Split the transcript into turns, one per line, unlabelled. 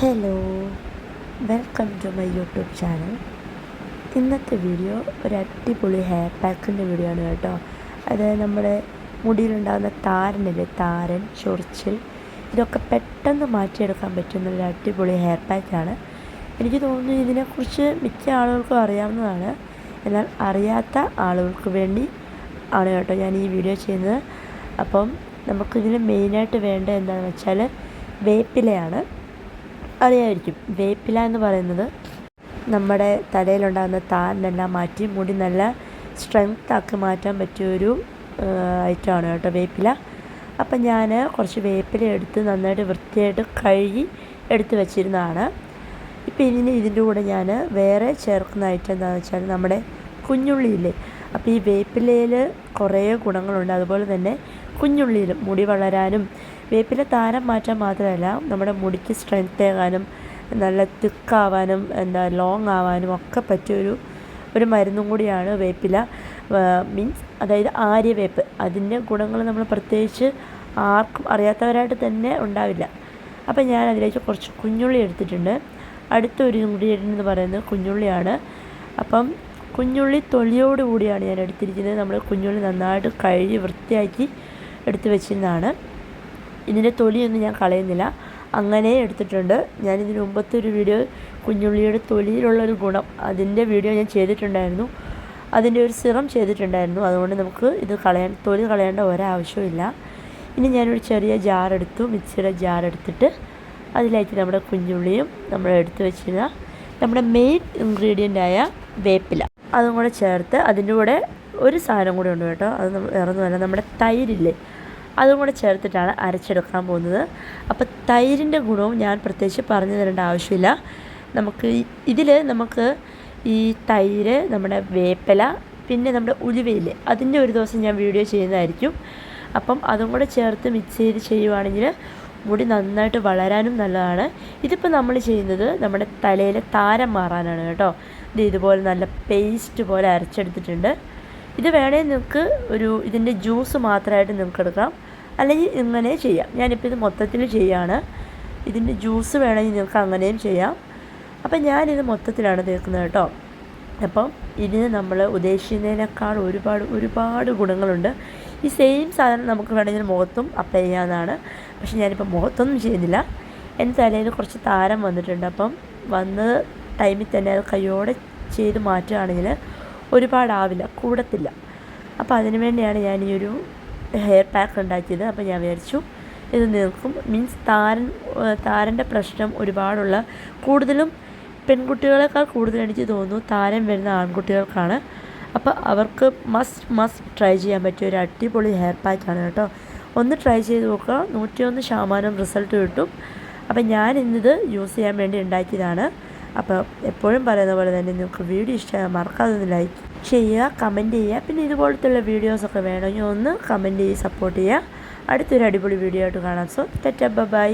Hello welcome to my YouTube channel. ഇന്നത്തെ video ഒരു അടിപൊളി ഹെയർ പാക്കിന്റെ വീഡിയോ ആണ് കേട്ടോ. അതായത് നമ്മുടെ മുടിയിലുണ്ടാകുന്ന താരനില്ലേ താരൻ ചൊറിച്ചിൽ ഇതൊക്കെ പെട്ടെന്ന് മാറ്റിയെടുക്കാൻ പറ്റുന്ന ഒരു അടിപൊളി ഹെയർ പാക്കാണ് എനിക്ക് തോന്നുന്നു ഇതിനെക്കുറിച്ച് മിക്ക ആളുകൾക്കും അറിയാവുന്നതാണ്. എന്നാൽ അറിയാത്ത ആളുകൾക്ക് വേണ്ടി ആണ് കേട്ടോ ഞാൻ ഈ വീഡിയോ ചെയ്യുന്നത്. അപ്പം നമുക്കിതിന് മെയിനായിട്ട് വേണ്ടത് എന്താണെന്ന് വെച്ചാൽ വേപ്പിലയാണ്. അറിയാമായിരിക്കും വേപ്പില എന്ന് പറയുന്നത് നമ്മുടെ തലയിലുണ്ടാകുന്ന താരനെല്ലാം മാറ്റി മുടി നല്ല സ്ട്രെങ്ത് ആക്കി മാറ്റാൻ പറ്റിയ ഒരു ഐറ്റമാണ് കേട്ടോ വേപ്പില. അപ്പം ഞാൻ കുറച്ച് വേപ്പില എടുത്ത് നന്നായിട്ട് വൃത്തിയായിട്ട് കഴുകി എടുത്ത് വെച്ചിരുന്നതാണ്. ഇപ്പം ഇനി ഇതിന്റെ കൂടെ ഞാൻ വേറെ ചേർക്കുന്ന ഐറ്റം എന്താണെന്ന് വെച്ചാൽ നമ്മുടെ കുഞ്ഞുള്ളിയില്ലേ അപ്പോൾ ഈ വേപ്പിലയിൽ കുറേ ഗുണങ്ങളുണ്ട്. അതുപോലെ തന്നെ കുഞ്ഞുള്ളിയിലും മുടി വളരാനും വേപ്പില താരം മാറ്റാൻ മാത്രമല്ല നമ്മുടെ മുടിക്ക് സ്ട്രെങ്ത് ആകാനും നല്ല തിക്കാവാനും എന്താ ലോങ് ആവാനും ഒക്കെ പറ്റിയൊരു ഒരു മരുന്നും കൂടിയാണ് വേപ്പില. മീൻസ് അതായത് ആര്യവേപ്പ് അതിന്റെ ഗുണങ്ങൾ നമ്മൾ പ്രത്യേകിച്ച് ആർക്കും അറിയാത്തവരായിട്ട് തന്നെ ഉണ്ടാവില്ല. അപ്പം ഞാൻ അതിലേക്ക് കുറച്ച് കുഞ്ഞുള്ളി എടുത്തിട്ടുണ്ട്. അടുത്ത ഒരു ഇൻഗ്രീഡിയന്റ് എന്ന് പറയുന്നത് കുഞ്ഞുള്ളിയാണ്. അപ്പം കുഞ്ഞുള്ളി തൊലിയോട് കൂടിയാണ് ഞാൻ എടുത്തിരിക്കുന്നത്. നമ്മൾ കുഞ്ഞുള്ളി നന്നായിട്ട് കഴുകി വൃത്തിയാക്കി എടുത്ത് വെച്ചിരുന്നതാണ്. ഇതിന്റെ തൊലിയൊന്നും ഞാൻ കളയുന്നില്ല. അങ്ങനെ എടുത്തിട്ടുണ്ട്. ഞാൻ ഇതിന് മുമ്പത്തെ ഒരു വീഡിയോ കുഞ്ഞുള്ളിയുടെ തൊലിയിലുള്ളൊരു ഗുണം. അതിന്റെ വീഡിയോ ഞാൻ ചെയ്തിട്ടുണ്ടായിരുന്നു. അതിന്റെ ഒരു സിറം ചെയ്തിട്ടുണ്ടായിരുന്നു. അതുകൊണ്ട് നമുക്ക് ഇത് കളയാൻ തൊലി കളയേണ്ട ഒരാവശ്യമില്ല ഇനി ഞാനൊരു ചെറിയ ജാർ എടുത്തു. മിക്സിയുടെ ജാർ എടുത്തിട്ട് അതിലേക്ക് നമ്മുടെ കുഞ്ഞുള്ളിയും നമ്മൾ എടുത്തു വെച്ചിരുന്ന നമ്മുടെ മെയിൻ ഇൻഗ്രീഡിയന്റായ വേപ്പില. അതും കൂടെ ചേർത്ത് അതിന്റെ കൂടെ ഒരു സാധനം കൂടെ ഉണ്ട് കേട്ടോ. അത് വേറൊന്നുമല്ല നമ്മുടെ തൈരില്ലേ? അതും കൂടെ ചേർത്തിട്ടാണ് അരച്ചെടുക്കാൻ പോകുന്നത്. അപ്പോൾ തൈരിന്റെ ഗുണവും ഞാൻ പ്രത്യേകിച്ച് പറഞ്ഞു തരേണ്ട ആവശ്യമില്ല. നമുക്ക് ഇതിൽ നമുക്ക് ഈ തൈര് നമ്മുടെ വേപ്പില പിന്നെ നമ്മുടെ ഉലുവയില്ലേ അതിന്റെ ഒരു ദിവസം ഞാൻ വീഡിയോ ചെയ്യുന്നതായിരിക്കും. അപ്പം അതും കൂടെ ചേർത്ത് മിക്സ് ചെയ്ത് ചെയ്യുവാണെങ്കിൽ മുടി നന്നായിട്ട് വളരാനും നല്ലതാണ്. ഇതിപ്പോൾ നമ്മൾ ചെയ്യുന്നത് നമ്മുടെ തലയിലെ താരം മാറാനാണ് കേട്ടോ. ഇത് ഇതുപോലെ നല്ല പേസ്റ്റ് പോലെ അരച്ചെടുത്തിട്ടുണ്ട്. ഇത് വേണമെങ്കിൽ നിങ്ങൾക്ക് ഒരു ഇതിന്റെ ജ്യൂസ് മാത്രമായിട്ട് നിങ്ങൾക്ക് എടുക്കാം. അല്ലെങ്കിൽ ഇങ്ങനെ ചെയ്യാം. ഞാനിപ്പോൾ ഇത് മൊത്തത്തിൽ ചെയ്യാണ്. ഇതിന്റെ ജ്യൂസ് വേണമെങ്കിൽ നിങ്ങൾക്ക് അങ്ങനെയും ചെയ്യാം. അപ്പം ഞാനിത് മൊത്തത്തിലാണ് തീർക്കുന്നത് കേട്ടോ. അപ്പം ഇതിന് നമ്മൾ ഉദ്ദേശിക്കുന്നതിനേക്കാൾ ഒരുപാട് ഒരുപാട് ഗുണങ്ങളുണ്ട്. ഈ സെയിം സാധനം നമുക്ക് വേണമെങ്കിൽ മുഖത്തും അപ്ലൈ ചെയ്യാവുന്നതാണ്. പക്ഷെ ഞാനിപ്പോൾ മുഖത്തൊന്നും ചെയ്യുന്നില്ല. എന്റെ തലയിൽ കുറച്ച് താരം വന്നിട്ടുണ്ട്. അപ്പം വന്ന ടൈമിൽ തന്നെ അത് കൈയോടെ ചെയ്ത് മാറ്റുകയാണെങ്കിൽ ഒരുപാടാവില്ല കൂടത്തില്ല. അപ്പോൾ അതിനു വേണ്ടിയാണ് ഞാൻ ഈ ഒരു ഹെയർ പാക്ക് ഉണ്ടാക്കിയത്. അപ്പോൾ ഞാൻ വിചാരിച്ചു ഇത് നിൽക്കും മീൻസ് താരൻ താരന്റെ പ്രശ്നം ഒരുപാടുള്ള കൂടുതലും പെൺകുട്ടികളെക്കാൾ കൂടുതൽ എനിക്ക് തോന്നുന്നു താരം വരുന്ന ആൺകുട്ടികൾക്കാണ്. അപ്പോൾ അവർക്ക് മസ്റ്റ് മസ്റ്റ് ട്രൈ ചെയ്യാൻ പറ്റിയ ഒരു അടിപൊളി ഹെയർ പാക്കാണ് കേട്ടോ. ഒന്ന് ട്രൈ ചെയ്ത് നോക്കുക. നൂറ്റിയൊന്ന് ശതമാനം റിസൾട്ട് കിട്ടും. അപ്പോൾ ഞാൻ ഇന്നിത് യൂസ് ചെയ്യാൻ വേണ്ടി ഉണ്ടാക്കിയതാണ്. അപ്പോൾ എപ്പോഴും പറയുന്ന പോലെ തന്നെ നിങ്ങൾക്ക് വീഡിയോ ഇഷ്ടമായ മറക്കാതെ ഒന്ന് ലൈക്ക് ചെയ്യുക കമന്റ് ചെയ്യുക. പിന്നെ ഇതുപോലത്തുള്ള വീഡിയോസൊക്കെ വേണമെങ്കിൽ ഒന്ന് കമന്റ് ചെയ്ത് സപ്പോർട്ട് ചെയ്യുക. അടുത്തൊരു അടിപൊളി വീഡിയോ ആയിട്ട് കാണാം. So ടെറ്റ by